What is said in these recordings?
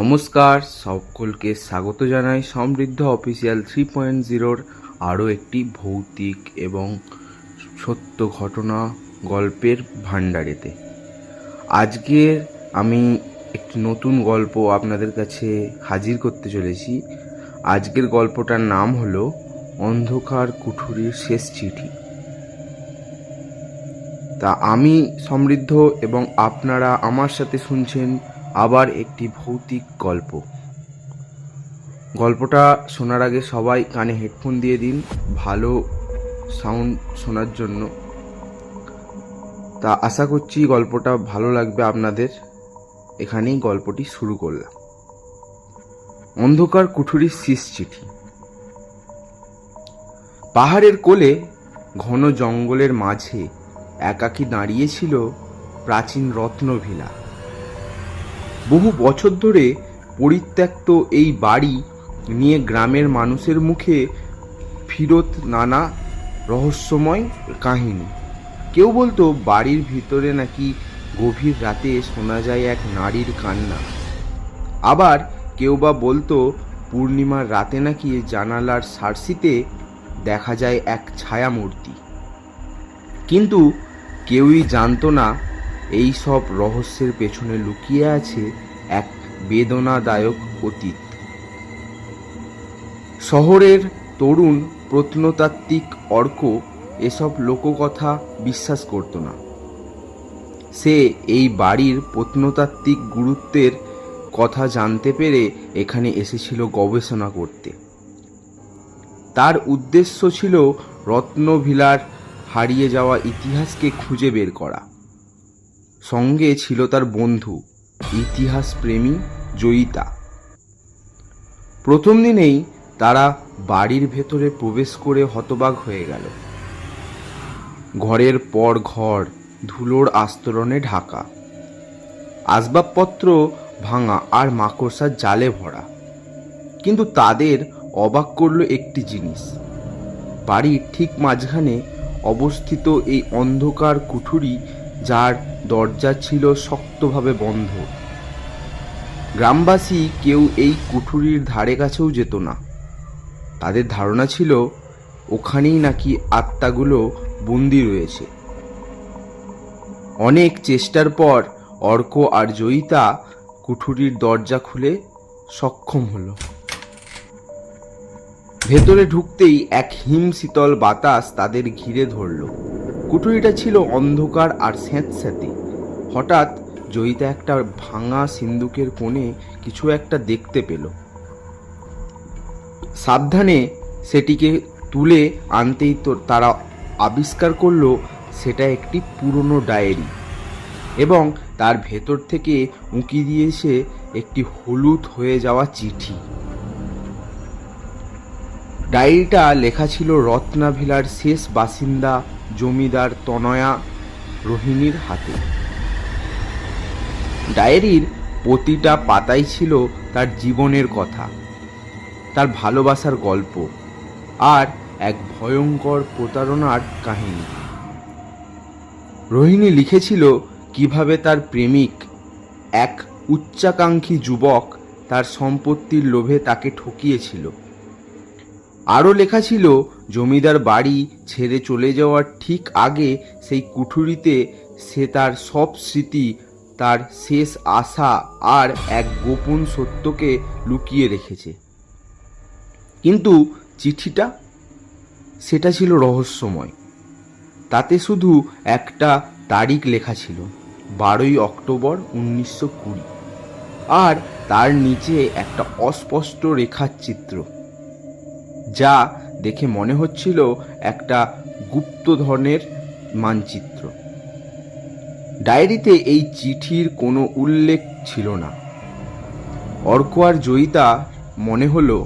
নমস্কার, সকলকে স্বাগত জানাই সমৃদ্ধ অফিসিয়াল থ্রি পয়েন্ট জিরোর আরও একটি ভৌতিক এবং সত্য ঘটনা গল্পের ভাণ্ডারেতে। আজকে আমি একটি নতুন গল্প আপনাদের কাছে হাজির করতে চলেছি। আজকের গল্পটার নাম হলো অন্ধকার কুঠুরির শেষ চিঠি। তা আমি সমৃদ্ধ এবং আপনারা আমার সাথে শুনছেন আবার একটি ভৌতিক গল্প। গল্পটা শোনার আগে সবাই কানে হেডফোন দিয়ে দিন, ভালো সাউন্ড শোনার জন্য। তা আশা করছি গল্পটা ভালো লাগবে আপনাদের। এখানেই গল্পটি শুরু করলাম। অন্ধকার কুঠুরির শীষ চিঠি। পাহাড়ের কোলে, ঘন জঙ্গলের মাঝে, একাকী দাঁড়িয়েছিল প্রাচীন রত্নভিলা। বহু বছর ধরে পরিত্যক্ত এই বাড়ি নিয়ে গ্রামের মানুষের মুখে ফিরত নানা রহস্যময় কাহিনী। কেউ বলতো বাড়ির ভিতরে নাকি গভীর রাতে শোনা যায় এক নারীর কান্না। আবার কেউ বা বলতো পূর্ণিমার রাতে নাকি জানালার সার্সিতে দেখা যায় এক ছায়ামূর্তি। কিন্তু কেউই জানতো না এই সব রহস্যের পেছনে লুকিয়ে আছে এক বেদনাদায়ক অতীত। শহরের তরুণ প্রত্নতাত্ত্বিক অর্ক এসব লোককথা বিশ্বাস করত না। সে এই বাড়ির প্রত্নতাত্ত্বিক গুরুত্বের কথা জানতে পেরে এখানে এসেছিল গবেষণা করতে। তার উদ্দেশ্য ছিল রত্নভিলার হারিয়ে যাওয়া ইতিহাসকে খুঁজে বের করা। সঙ্গে ছিল তার বন্ধু ইতিহাস প্রেমী জয়িতা। প্রথম দিনেই তারা বাড়ির ভেতরে প্রবেশ করে হতবাক হয়ে গেল। ঘরের পর ঘর ধুলোর আস্তরণে ঢাকা। আসবাবপত্র ভাঙা আর মাকড়সার জালে ভরা। কিন্তু তাদের অবাক করল একটি জিনিস। বাড়ির ঠিক মাঝখানে অবস্থিত এই অন্ধকার কুঠুরি যার দরজা ছিল শক্তভাবে বন্ধ। গ্রামবাসী কেউ এই কুঠুরির ধারে কাছেও যেত না। তাদের ধারণা ছিল, ওখানেই নাকি আত্মাগুলো বন্দি রয়েছে। অনেক চেষ্টার পর অর্ক আর জয়িতা কুঠুরির দরজা খুলে সক্ষম হলো। ভেতরে ঢুকতেই এক হিম শীতল বাতাস তাদের ঘিরে ধরল। কুঠুরিটা ছিল অন্ধকার আর স্যাঁতস্যাঁতে। হঠাৎ জয়িতা একটা ভাঙা সিন্দুকের কোণে কিছু একটা দেখতে পেল। সাবধানে সেটিকে তুলে আনতেই তো তারা আবিষ্কার করল সেটা একটি পুরনো ডায়েরি এবং তার ভেতর থেকে উঁকি দিয়েছে একটি হলুদ হয়ে যাওয়া চিঠি। ডায়েরিটা লেখা ছিল রত্নাভিলার শেষ বাসিন্দা জমিদার তনয়া রোহিণীর হাতে। ডায়েরির প্রতিটা পাতাই ছিল তার জীবনের কথা, তার ভালোবাসার গল্প আর এক ভয়ঙ্কর প্রতারণার কাহিনী। রোহিণী লিখেছিল কীভাবে তার প্রেমিক, এক উচ্চাকাঙ্ক্ষী যুবক, তার সম্পত্তির লোভে তাকে ঠকিয়েছিল। আরও লেখা ছিল, জমিদার বাড়ি ছেড়ে চলে যাওয়ার ঠিক আগে সেই কুঠুরিতে সে তার সব স্মৃতি, তার শেষ আশা আর এক গোপন সত্যকে লুকিয়ে রেখেছে। কিন্তু চিঠিটা, সেটা ছিল রহস্যময়। তাতে শুধু একটা তারিখ লেখা ছিল, বারোই অক্টোবর উনিশশো কুড়ি। আর তার নিচে একটা অস্পষ্ট রেখার চিত্র যা দেখে মনে হচ্ছিল একটা গুপ্তধনের মানচিত্র। ডায়েরিতে এই চিঠির কোনো উল্লেখ ছিল না। অর্ক আর জয়িতা মনে হলো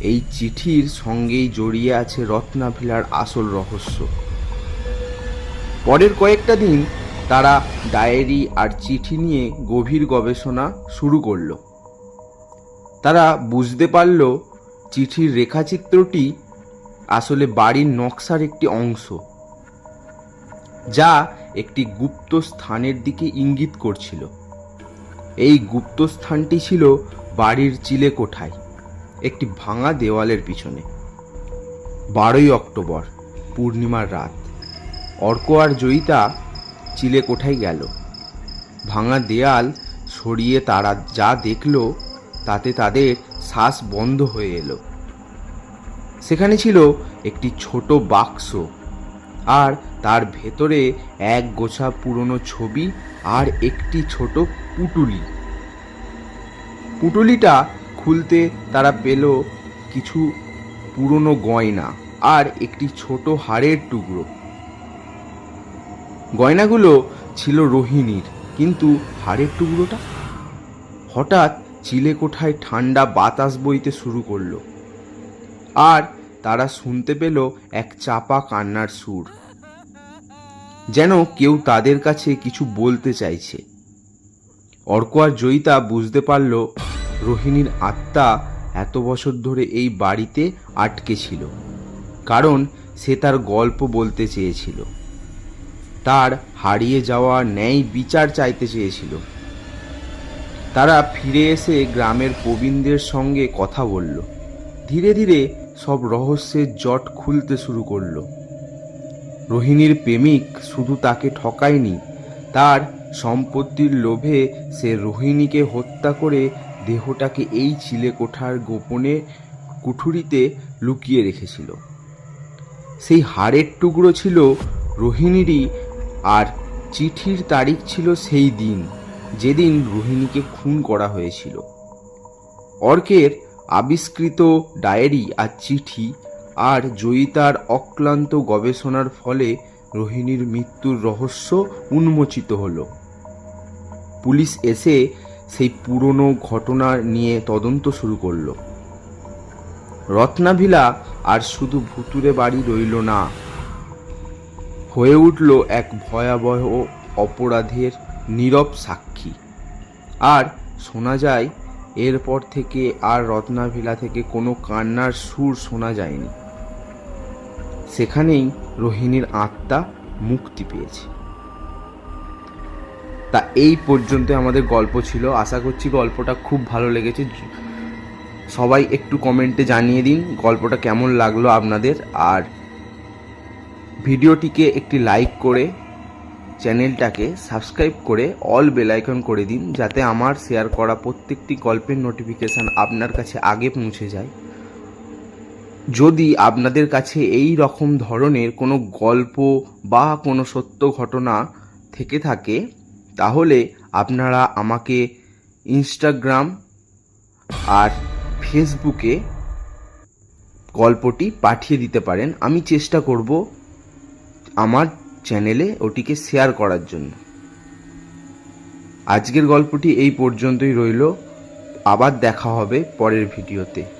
এই চিঠির সঙ্গেই জড়িয়ে আছে রত্নাভিলার আসল রহস্য। পরের কয়েকটা দিন তারা ডায়েরি আর চিঠি নিয়ে গভীর গবেষণা শুরু করল। তারা বুঝতে পারল চিঠির রেখাচিত্রটি আসলে বাড়ির নকশার একটি অংশ, যা একটি গুপ্ত স্থানের দিকে ইঙ্গিত করছিল। এই গুপ্তস্থানটি ছিল বাড়ির চিলে কোঠায়, একটি ভাঙা দেওয়ালের পিছনে। বারোই অক্টোবর, পূর্ণিমার রাত। অর্ক আর জয়িতা চিলে কোঠায় গেল। ভাঙা দেয়াল সরিয়ে তারা যা দেখল তাতে তাদের শ্বাস বন্ধ হয়ে এলো। সেখানে ছিল একটি ছোট বাক্স আর তার ভেতরে এক গোছা পুরনো ছবি আর একটি ছোট পুটুলি। পুটুলিটা খুলতে তারা পেল কিছু পুরনো গয়না আর একটি ছোট হাড়ের টুকরো। গয়নাগুলো ছিল রোহিণীর, কিন্তু হাড়ের টুকরোটা? হঠাৎ চিলে কোঠায় ঠান্ডা বাতাস বইতে শুরু করল। আর তারা শুনতে পেল এক চাপা কান্নার সুর। যেন কেউ তাদের কাছে কিছু বলতে চাইছে। অর্ক আর জয়িতা বুঝতে পারল রোহিণীর আত্মা এত বছর ধরে এই বাড়িতে আটকে ছিল, কারণ সে তার গল্প বলতে চেয়েছিল। তার হারিয়ে যাওয়া ন্যায় বিচার চাইতে চেয়েছিল। তারা ফিরে এসে গ্রামের প্রবীণদের সঙ্গে কথা বলল। ধীরে ধীরে সব রহস্যের জট খুলতে শুরু করল। রোহিণীর প্রেমিক শুধু তাকে ঠকায়নি, তার সম্পত্তির লোভে সে রোহিণীকে হত্যা করে দেহটাকে এই চিলে কোঠার গোপনে কুঠুরিতে লুকিয়ে রেখেছিল। সেই হাড়ের টুকরো ছিল রোহিণীরই আর চিঠির তারিখ ছিল সেই দিন। যেদিন রোহিণীকে খুন করা হয়েছিল। অর্কের আবিষ্কৃত ডায়েরি আর চিঠি আর জয়িতার অক্লান্ত গবেষণার ফলে রোহিণীর মৃত্যুর রহস্য উন্মোচিত হল। পুলিশ এসে সেই পুরনো ঘটনা নিয়ে তদন্ত শুরু করল। রত্নাভিলা আর শুধু ভুতুরে বাড়ি রইল না, হয়ে উঠল এক ভয়াবহ অপরাধের নীরব সাক্ষী। আর শোনা যায়, এরপর থেকে আর রত্নাভিলা থেকে কোনো কান্নার সুর শোনা যায়নি। সেখানেই রোহিণীর আত্মা মুক্তি পেয়েছে। তা এই পর্যন্ত আমাদের গল্প ছিল। আশা করছি গল্পটা খুব ভালো লেগেছে। সবাই একটু কমেন্টে জানিয়ে দিন গল্পটা কেমন লাগল আপনাদের। আর ভিডিওটিকে একটি লাইক করে চ্যানেলটাকে সাবস্ক্রাইব করে অল বেল আইকন করে দিন, যাতে আমার শেয়ার করা প্রত্যেকটি গল্পের নোটিফিকেশান আপনার কাছে আগে পৌঁছে যায়। যদি আপনাদের কাছে এই রকম ধরনের কোনো গল্প বা কোনো সত্য ঘটনা থেকে থাকে, তাহলে আপনারা আমাকে ইনস্টাগ্রাম আর ফেসবুকে গল্পটি পাঠিয়ে দিতে পারেন। আমি চেষ্টা করব আমার চ্যানেলে ওটিকে শেয়ার করার জন্য। আজকের গল্পটি এই পর্যন্তই রইল। আবার দেখা হবে পরের ভিডিওতে।